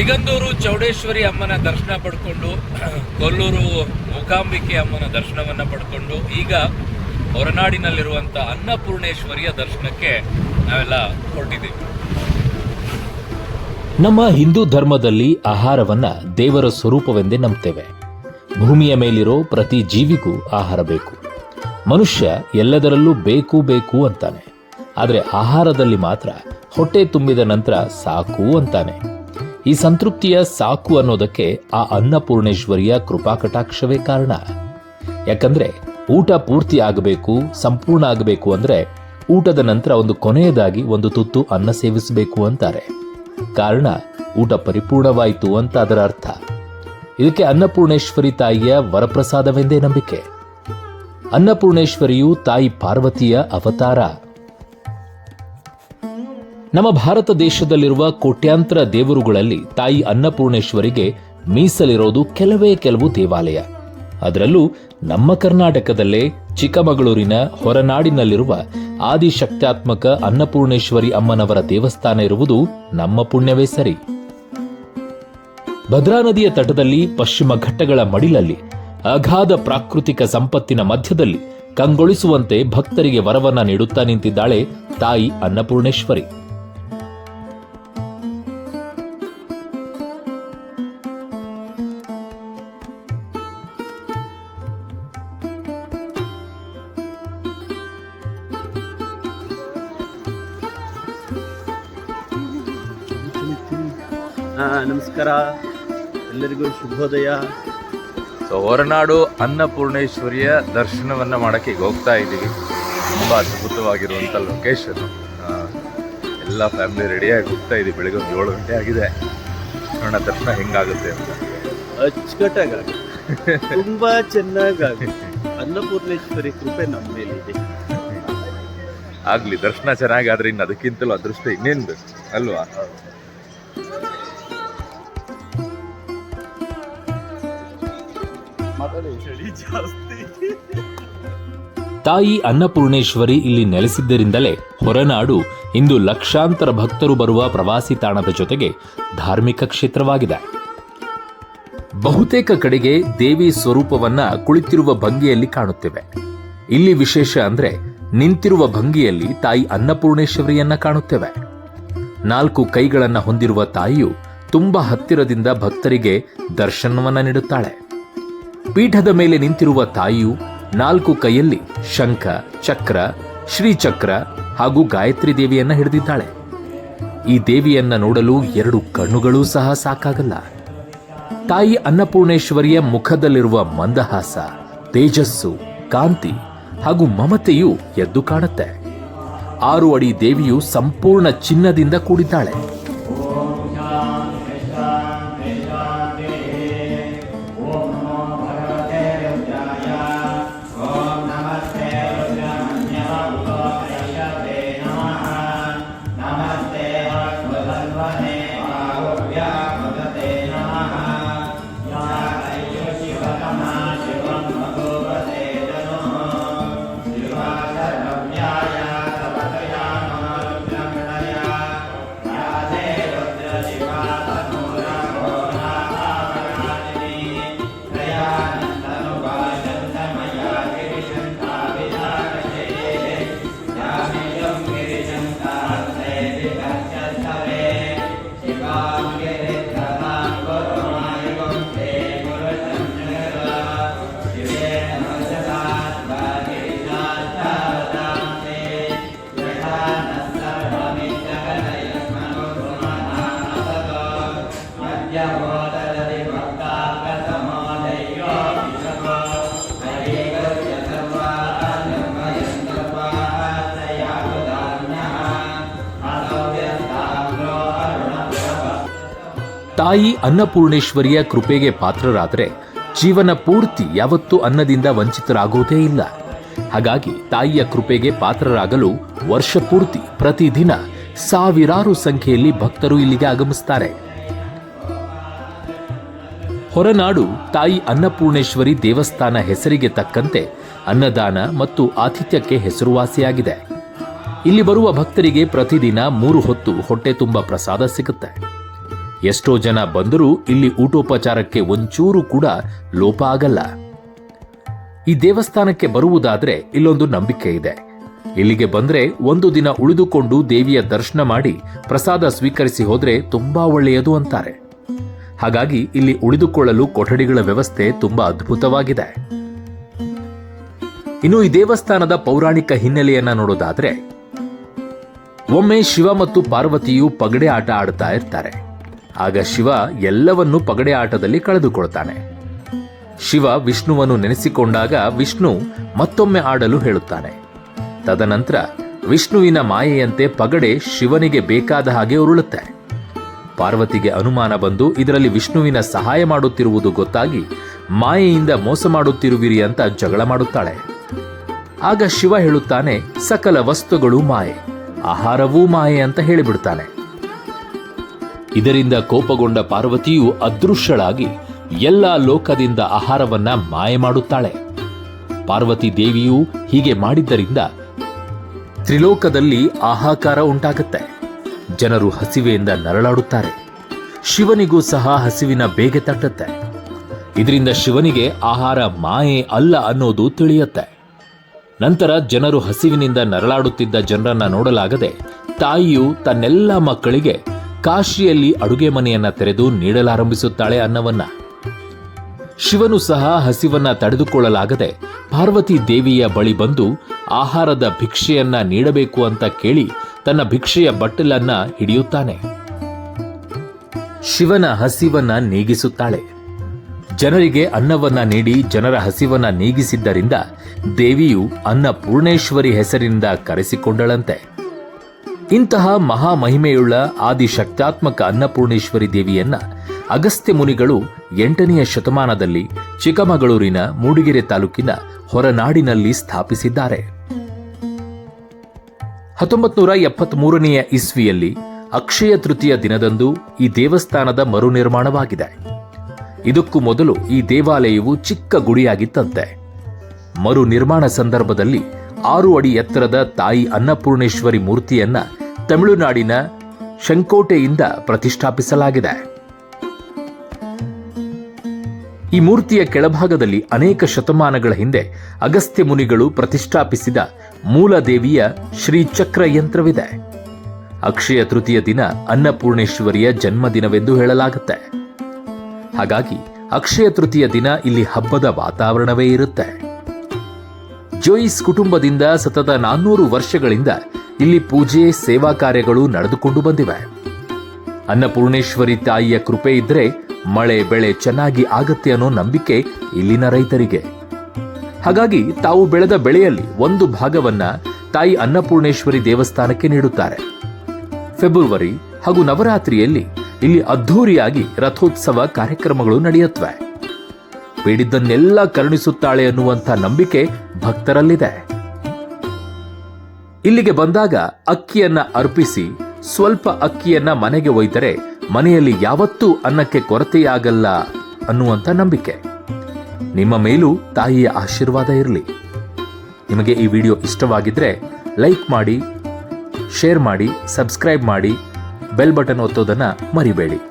ಸಿಗಂದೂರು ಚೌಡೇಶ್ವರಿ ಅಮ್ಮನ ದರ್ಶನ ಪಡ್ಕೊಂಡು, ಕೊಲ್ಲೂರು ಮೂಕಾಂಬಿಕೆ ಅಮ್ಮನ ದರ್ಶನವನ್ನ ಪಡ್ಕೊಂಡು, ಈಗ ಹೊರನಾಡಿನಲ್ಲಿರುವಂತ ಅನ್ನಪೂರ್ಣೇಶ್ವರಿಯ ದರ್ಶನಕ್ಕೆ ನಾವೆಲ್ಲ ಹೊರಟಿದ್ದೀವಿ. ನಮ್ಮ ಹಿಂದೂ ಧರ್ಮದಲ್ಲಿ ಆಹಾರವನ್ನ ದೇವರ ಸ್ವರೂಪವೆಂದೇ ನಂಬ್ತೇವೆ. ಭೂಮಿಯ ಮೇಲಿರೋ ಪ್ರತಿ ಜೀವಿಗೂ ಆಹಾರ ಬೇಕು. ಮನುಷ್ಯ ಎಲ್ಲದರಲ್ಲೂ ಬೇಕು ಬೇಕು ಅಂತಾನೆ. ಆದರೆ ಆಹಾರದಲ್ಲಿ ಮಾತ್ರ ಹೊಟ್ಟೆ ತುಂಬಿದ ನಂತರ ಸಾಕು ಅಂತಾನೆ. ಈ ಸಂತೃಪ್ತಿಯ ಸಾಕು ಅನ್ನೋದಕ್ಕೆ ಆ ಅನ್ನಪೂರ್ಣೇಶ್ವರಿಯ ಕೃಪಾ ಕಟಾಕ್ಷವೇ ಕಾರಣ. ಯಾಕಂದ್ರೆ ಊಟ ಪೂರ್ತಿ ಆಗಬೇಕು, ಸಂಪೂರ್ಣ ಆಗಬೇಕು ಅಂದ್ರೆ ಊಟದ ನಂತರ ಒಂದು ಕೊನೆಯದಾಗಿ ಒಂದು ತುತ್ತು ಅನ್ನ ಸೇವಿಸಬೇಕು ಅಂತಾರೆ. ಕಾರಣ ಊಟ ಪರಿಪೂರ್ಣವಾಯಿತು ಅಂತ ಅದರ ಅರ್ಥ. ಇದಕ್ಕೆ ಅನ್ನಪೂರ್ಣೇಶ್ವರಿ ತಾಯಿಯ ವರಪ್ರಸಾದವೆಂದೇ ನಂಬಿಕೆ. ಅನ್ನಪೂರ್ಣೇಶ್ವರಿಯು ತಾಯಿ ಪಾರ್ವತಿಯ ಅವತಾರ. ನಮ್ಮ ಭಾರತ ದೇಶದಲ್ಲಿರುವ ಕೋಟ್ಯಾಂತರ ದೇವರುಗಳಲ್ಲಿ ತಾಯಿ ಅನ್ನಪೂರ್ಣೇಶ್ವರಿಗೆ ಮೀಸಲಿರೋದು ಕೆಲವೇ ಕೆಲವು ದೇವಾಲಯ. ಅದರಲ್ಲೂ ನಮ್ಮ ಕರ್ನಾಟಕದಲ್ಲೇ ಚಿಕ್ಕಮಗಳೂರಿನ ಹೊರನಾಡಿನಲ್ಲಿರುವ ಆದಿಶಕ್ತ್ಯಾತ್ಮಕ ಅನ್ನಪೂರ್ಣೇಶ್ವರಿ ಅಮ್ಮನವರ ದೇವಸ್ಥಾನ ಇರುವುದು ನಮ್ಮ ಪುಣ್ಯವೇ ಸರಿ. ಭದ್ರಾ ನದಿಯ ತಟದಲ್ಲಿ ಪಶ್ಚಿಮ ಘಟ್ಟಗಳ ಮಡಿಲಲ್ಲಿ ಅಗಾಧ ಪ್ರಾಕೃತಿಕ ಸಂಪತ್ತಿನ ಮಧ್ಯದಲ್ಲಿ ಕಂಗೊಳಿಸುವಂತೆ ಭಕ್ತರಿಗೆ ವರವನ್ನ ನೀಡುತ್ತಾ ನಿಂತಿದ್ದಾಳೆ ತಾಯಿ ಅನ್ನಪೂರ್ಣೇಶ್ವರಿ. ನಮಸ್ಕಾರ. ಎಲ್ಲರಿಗೂ ಶುಭೋದಯ. ಸೊ ಹೊರನಾಡು ಅನ್ನಪೂರ್ಣೇಶ್ವರಿಯ ದರ್ಶನವನ್ನ ಮಾಡೋಕ್ಕೆ ಈಗ ಹೋಗ್ತಾ ಇದ್ದೀವಿ. ತುಂಬ ಅದ್ಭುತವಾಗಿರುವಂಥ ಲೊಕೇಶನ್ ಎಲ್ಲ ಫ್ಯಾಮಿಲಿ ರೆಡಿಯಾಗಿ ಹೋಗ್ತಾ ಇದ್ದೀವಿ. ಬೆಳಗ್ಗೆ ಒಂದು ಏಳು ಗಂಟೆ ಆಗಿದೆ. ನೋಡೋಣ ದರ್ಶನ ಹೆಂಗಾಗುತ್ತೆ ಅಂತ. ಅಚ್ಚುಕಟ್ಟಾಗಿ. ತುಂಬ ಚೆನ್ನಾಗಿ. ಅನ್ನಪೂರ್ಣೇಶ್ವರಿ ಕೃಪೆ ನಮ್ಮ ಮೇಲಿದೆ ಆಗಲಿ ದರ್ಶನ ಚೆನ್ನಾಗಾದ್ರೆ ಇನ್ನು ಅದಕ್ಕಿಂತಲೂ ಅದೃಷ್ಟ ಇನ್ನೇನು ಬೇಕು ಅಲ್ವಾ ತಾಯಿ ಅನ್ನಪೂರ್ಣೇಶ್ವರಿ ಇಲ್ಲಿ ನೆಲೆಸಿದ್ದರಿಂದಲೇ ಹೊರನಾಡು ಇಂದು ಲಕ್ಷಾಂತರ ಭಕ್ತರು ಬರುವ ಪ್ರವಾಸಿ ತಾಣದ ಜೊತೆಗೆ ಧಾರ್ಮಿಕ ಕ್ಷೇತ್ರವಾಗಿದೆ. ಬಹುತೇಕ ಕಡೆಗೆ ದೇವಿ ಸ್ವರೂಪವನ್ನ ಕುಳಿತಿರುವ ಭಂಗಿಯಲ್ಲಿ ಕಾಣುತ್ತೇವೆ. ಇಲ್ಲಿ ವಿಶೇಷ ಅಂದ್ರೆ ನಿಂತಿರುವ ಭಂಗಿಯಲ್ಲಿ ತಾಯಿ ಅನ್ನಪೂರ್ಣೇಶ್ವರಿಯನ್ನ ಕಾಣುತ್ತೇವೆ. ನಾಲ್ಕು ಕೈಗಳನ್ನ ಹೊಂದಿರುವ ತಾಯಿಯು ತುಂಬಾ ಹತ್ತಿರದಿಂದ ಭಕ್ತರಿಗೆ ದರ್ಶನವನ್ನ ನೀಡುತ್ತಾಳೆ. ಪೀಠದ ಮೇಲೆ ನಿಂತಿರುವ ತಾಯಿಯು ನಾಲ್ಕು ಕೈಯಲ್ಲಿ ಶಂಖ, ಚಕ್ರ, ಶ್ರೀಚಕ್ರ ಹಾಗೂ ಗಾಯತ್ರಿ ದೇವಿಯನ್ನ ಹಿಡಿದಿದ್ದಾಳೆ. ಈ ದೇವಿಯನ್ನ ನೋಡಲು ಎರಡು ಕಣ್ಣುಗಳೂ ಸಹ ಸಾಕಾಗಲ್ಲ. ತಾಯಿ ಅನ್ನಪೂರ್ಣೇಶ್ವರಿಯ ಮುಖದಲ್ಲಿರುವ ಮಂದಹಾಸ, ತೇಜಸ್ಸು, ಕಾಂತಿ ಹಾಗೂ ಮಮತೆಯು ಎದ್ದು ಕಾಣುತ್ತೆ. ಆರು ಅಡಿ ದೇವಿಯು ಸಂಪೂರ್ಣ ಚಿನ್ನದಿಂದ ಕೂಡಿದ್ದಾಳೆ. ತಾಯಿ ಅನ್ನಪೂರ್ಣೇಶ್ವರಿಯ ಕೃಪೆಗೆ ಪಾತ್ರರಾದರೆ ಜೀವನ ಪೂರ್ತಿ ಯಾವತ್ತೂ ಅನ್ನದಿಂದ ವಂಚಿತರಾಗುವುದೇ ಇಲ್ಲ. ಹಾಗಾಗಿ ತಾಯಿಯ ಕೃಪೆಗೆ ಪಾತ್ರರಾಗಲು ವರ್ಷ ಪೂರ್ತಿ ಪ್ರತಿದಿನ ಸಾವಿರಾರು ಸಂಖ್ಯೆಯಲ್ಲಿ ಭಕ್ತರು ಇಲ್ಲಿಗೆ ಆಗಮಿಸ್ತಾರೆ. ಹೊರನಾಡು ತಾಯಿ ಅನ್ನಪೂರ್ಣೇಶ್ವರಿ ದೇವಸ್ಥಾನ ಹೆಸರಿಗೆ ತಕ್ಕಂತೆ ಅನ್ನದಾನ ಮತ್ತು ಆತಿಥ್ಯಕ್ಕೆ ಹೆಸರುವಾಸಿಯಾಗಿದೆ. ಇಲ್ಲಿ ಬರುವ ಭಕ್ತರಿಗೆ ಪ್ರತಿದಿನ ಮೂರು ಹೊತ್ತು ಹೊಟ್ಟೆ ತುಂಬ ಪ್ರಸಾದ ಸಿಗುತ್ತೆ. ಎಷ್ಟೋ ಜನ ಬಂದರೂ ಇಲ್ಲಿ ಊಟೋಪಚಾರಕ್ಕೆ ಒಂಚೂರು ಕೂಡ ಲೋಪ ಆಗಲ್ಲ. ಈ ದೇವಸ್ಥಾನಕ್ಕೆ ಬರುವುದಾದ್ರೆ ಇಲ್ಲೊಂದು ನಂಬಿಕೆ ಇದೆ. ಇಲ್ಲಿಗೆ ಬಂದ್ರೆ ಒಂದು ದಿನ ಉಳಿದುಕೊಂಡು ದೇವಿಯ ದರ್ಶನ ಮಾಡಿ ಪ್ರಸಾದ ಸ್ವೀಕರಿಸಿ ಹೋದ್ರೆ ತುಂಬಾ ಒಳ್ಳೆಯದು ಅಂತಾರೆ. ಹಾಗಾಗಿ ಇಲ್ಲಿ ಉಳಿದುಕೊಳ್ಳಲು ಕೊಠಡಿಗಳ ವ್ಯವಸ್ಥೆ ತುಂಬಾ ಅದ್ಭುತವಾಗಿದೆ. ಇನ್ನು ಈ ದೇವಸ್ಥಾನದ ಪೌರಾಣಿಕ ಹಿನ್ನೆಲೆಯನ್ನ ನೋಡೋದಾದ್ರೆ, ಒಮ್ಮೆ ಶಿವ ಮತ್ತು ಪಾರ್ವತಿಯು ಪಗಡೆ ಆಟ ಆಡ್ತಾ ಇರ್ತಾರೆ. ಆಗ ಶಿವ ಎಲ್ಲವನ್ನೂ ಪಗಡೆ ಆಟದಲ್ಲಿ ಕಳೆದುಕೊಳ್ತಾನೆ. ಶಿವ ವಿಷ್ಣುವನ್ನು ನೆನೆಸಿಕೊಂಡಾಗ ವಿಷ್ಣು ಮತ್ತೊಮ್ಮೆ ಆಡಲು ಹೇಳುತ್ತಾನೆ. ತದನಂತರ ವಿಷ್ಣುವಿನ ಮಾಯೆಯಂತೆ ಪಗಡೆ ಶಿವನಿಗೆ ಬೇಕಾದ ಹಾಗೆ ಉರುಳುತ್ತೆ. ಪಾರ್ವತಿಗೆ ಅನುಮಾನ ಬಂದು ಇದರಲ್ಲಿ ವಿಷ್ಣುವಿನ ಸಹಾಯ ಮಾಡುತ್ತಿರುವುದು ಗೊತ್ತಾಗಿ ಮಾಯೆಯಿಂದ ಮೋಸ ಮಾಡುತ್ತಿರುವಿರಿ ಅಂತ ಜಗಳ ಮಾಡುತ್ತಾಳೆ. ಆಗ ಶಿವ ಹೇಳುತ್ತಾನೆ, ಸಕಲ ವಸ್ತುಗಳು ಮಾಯೆ, ಆಹಾರವೂ ಮಾಯೆ ಅಂತ ಹೇಳಿಬಿಡ್ತಾನೆ. ಇದರಿಂದ ಕೋಪಗೊಂಡ ಪಾರ್ವತಿಯು ಅದೃಶ್ಯಳಾಗಿ ಎಲ್ಲ ಲೋಕದಿಂದ ಆಹಾರವನ್ನ ಮಾಯ ಮಾಡುತ್ತಾಳೆ. ಪಾರ್ವತಿ ದೇವಿಯು ಹೀಗೆ ಮಾಡಿದ್ದರಿಂದ ತ್ರಿಲೋಕದಲ್ಲಿ ಆಹಾಕಾರ ಉಂಟಾಗುತ್ತೆ. ಜನರು ಹಸಿವೆಯಿಂದ ನರಳಾಡುತ್ತಾರೆ. ಶಿವನಿಗೂ ಸಹ ಹಸಿವಿನ ಬೇಗೆ ತಟ್ಟುತ್ತೆ. ಇದರಿಂದ ಶಿವನಿಗೆ ಆಹಾರ ಮಾಯೆ ಅಲ್ಲ ಅನ್ನೋದು ತಿಳಿಯುತ್ತೆ. ನಂತರ ಜನರು ಹಸಿವಿನಿಂದ ನರಳಾಡುತ್ತಿದ್ದ ಜನರನ್ನ ನೋಡಲಾಗದೆ ತಾಯಿಯು ತನ್ನೆಲ್ಲ ಮಕ್ಕಳಿಗೆ ಕಾಶಿಯಲ್ಲಿ ಅಡುಗೆ ಮನೆಯನ್ನ ತೆರೆದು ನೀಡಲಾರಂಭಿಸುತ್ತಾಳೆ ಅನ್ನವನ್ನ. ಶಿವನು ಸಹ ಹಸಿವನ್ನ ತಡೆದುಕೊಳ್ಳಲಾಗದೆ ಪಾರ್ವತಿ ದೇವಿಯ ಬಳಿ ಬಂದು ಆಹಾರದ ಭಿಕ್ಷೆಯನ್ನ ನೀಡಬೇಕು ಅಂತ ಕೇಳಿ ತನ್ನ ಭಿಕ್ಷೆಯ ಬಟ್ಟಲನ್ನ ಹಿಡಿಯುತ್ತಾನೆ. ಶಿವನ ಹಸಿವನ್ನ ನೀಗಿಸುತ್ತಾಳೆ. ಜನರಿಗೆ ಅನ್ನವನ್ನ ನೀಡಿ ಜನರ ಹಸಿವನ್ನ ನೀಗಿಸಿದ್ದರಿಂದ ದೇವಿಯು ಅನ್ನಪೂರ್ಣೇಶ್ವರಿ ಹೆಸರಿನಿಂದ ಕರೆಸಿಕೊಂಡಳಂತೆ. ಇಂತಹ ಮಹಾಮಹಿಮೆಯುಳ್ಳ ಆದಿಶಕ್ತಾತ್ಮಕ ಅನ್ನಪೂರ್ಣೇಶ್ವರಿ ದೇವಿಯನ್ನ ಅಗಸ್ತ್ಯ ಮುನಿಗಳು ಎಂಟನೆಯ ಶತಮಾನದಲ್ಲಿ ಚಿಕ್ಕಮಗಳೂರಿನ ಮೂಡಿಗೆರೆ ತಾಲೂಕಿನ ಹೊರನಾಡಿನಲ್ಲಿ ಸ್ಥಾಪಿಸಿದ್ದಾರೆ. ಹತ್ತೊಂಬತ್ತು ಎಪ್ಪತ್ಮೂರನೆಯ ಇಸ್ವಿಯಲ್ಲಿ ಅಕ್ಷಯ ತೃತೀಯ ದಿನದಂದು ಈ ದೇವಸ್ಥಾನದ ಮರು ನಿರ್ಮಾಣವಾಗಿದೆ ಇದಕ್ಕೂ ಮೊದಲು ಈ ದೇವಾಲಯವು ಚಿಕ್ಕ ಗುಡಿಯಾಗಿತ್ತಂತೆ. ಮರು ನಿರ್ಮಾಣ ಸಂದರ್ಭದಲ್ಲಿ ಆರು ಅಡಿ ಎತ್ತರದ ತಾಯಿ ಅನ್ನಪೂರ್ಣೇಶ್ವರಿ ಮೂರ್ತಿಯನ್ನ ತಮಿಳುನಾಡಿನ ಶಂಕೋಟೆಯಿಂದ ಪ್ರತಿಷ್ಠಾಪಿಸಲಾಗಿದೆ. ಈ ಮೂರ್ತಿಯ ಕೆಳಭಾಗದಲ್ಲಿ ಅನೇಕ ಶತಮಾನಗಳ ಹಿಂದೆ ಅಗಸ್ತ್ಯ ಮುನಿಗಳು ಪ್ರತಿಷ್ಠಾಪಿಸಿದ ಮೂಲದೇವಿಯ ಶ್ರೀಚಕ್ರ ಯಂತ್ರವಿದೆ. ಅಕ್ಷಯ ತೃತೀಯ ದಿನ ಅನ್ನಪೂರ್ಣೇಶ್ವರಿಯ ಜನ್ಮದಿನವೆಂದು ಹೇಳಲಾಗುತ್ತೆ. ಹಾಗಾಗಿ ಅಕ್ಷಯ ತೃತೀಯ ದಿನ ಇಲ್ಲಿ ಹಬ್ಬದ ವಾತಾವರಣವೇ ಇರುತ್ತೆ. ಜೋಯಿಸ್ ಕುಟುಂಬದಿಂದ ಸತತ ನಾನ್ನೂರು ವರ್ಷಗಳಿಂದ ಇಲ್ಲಿ ಪೂಜೆ, ಸೇವಾ ಕಾರ್ಯಗಳು ನಡೆದುಕೊಂಡು ಬಂದಿವೆ. ಅನ್ನಪೂರ್ಣೇಶ್ವರಿ ತಾಯಿಯ ಕೃಪೆ ಇದ್ರೆ ಮಳೆ ಬೆಳೆ ಚೆನ್ನಾಗಿ ಆಗತ್ತೆ ಅನ್ನೋ ನಂಬಿಕೆ ಇಲ್ಲಿನ ರೈತರಿಗೆ. ಹಾಗಾಗಿ ತಾವು ಬೆಳೆದ ಬೆಳೆಯಲ್ಲಿ ಒಂದು ಭಾಗವನ್ನ ತಾಯಿ ಅನ್ನಪೂರ್ಣೇಶ್ವರಿ ದೇವಸ್ಥಾನಕ್ಕೆ ನೀಡುತ್ತಾರೆ. ಫೆಬ್ರವರಿ ಹಾಗೂ ನವರಾತ್ರಿಯಲ್ಲಿ ಇಲ್ಲಿ ಅದ್ಧೂರಿಯಾಗಿ ರಥೋತ್ಸವ ಕಾರ್ಯಕ್ರಮಗಳು ನಡೆಯುತ್ತವೆ. ಬೇಡಿದ್ದನ್ನೆಲ್ಲ ಕರುಣಿಸುತ್ತಾಳೆ ಅನ್ನುವಂಥ ನಂಬಿಕೆ ಭಕ್ತರಲ್ಲಿದೆ. ಇಲ್ಲಿಗೆ ಬಂದಾಗ ಅಕ್ಕಿಯನ್ನ ಅರ್ಪಿಸಿ, ಸ್ವಲ್ಪ ಅಕ್ಕಿಯನ್ನ ಮನೆಗೆ ಒಯ್ದರೆ ಮನೆಯಲ್ಲಿ ಯಾವತ್ತೂ ಅನ್ನಕ್ಕೆ ಕೊರತೆಯಾಗಲ್ಲ ಅನ್ನುವಂಥ ನಂಬಿಕೆ. ನಿಮ್ಮ ಮೇಲೂ ತಾಯಿಯ ಆಶೀರ್ವಾದ ಇರಲಿ. ನಿಮಗೆ ಈ ವಿಡಿಯೋ ಇಷ್ಟವಾಗಿದ್ರೆ ಲೈಕ್ ಮಾಡಿ, ಶೇರ್ ಮಾಡಿ, ಸಬ್ಸ್ಕ್ರೈಬ್ ಮಾಡಿ, ಬೆಲ್ ಬಟನ್ ಒತ್ತೋದನ್ನು ಮರಿಬೇಡಿ.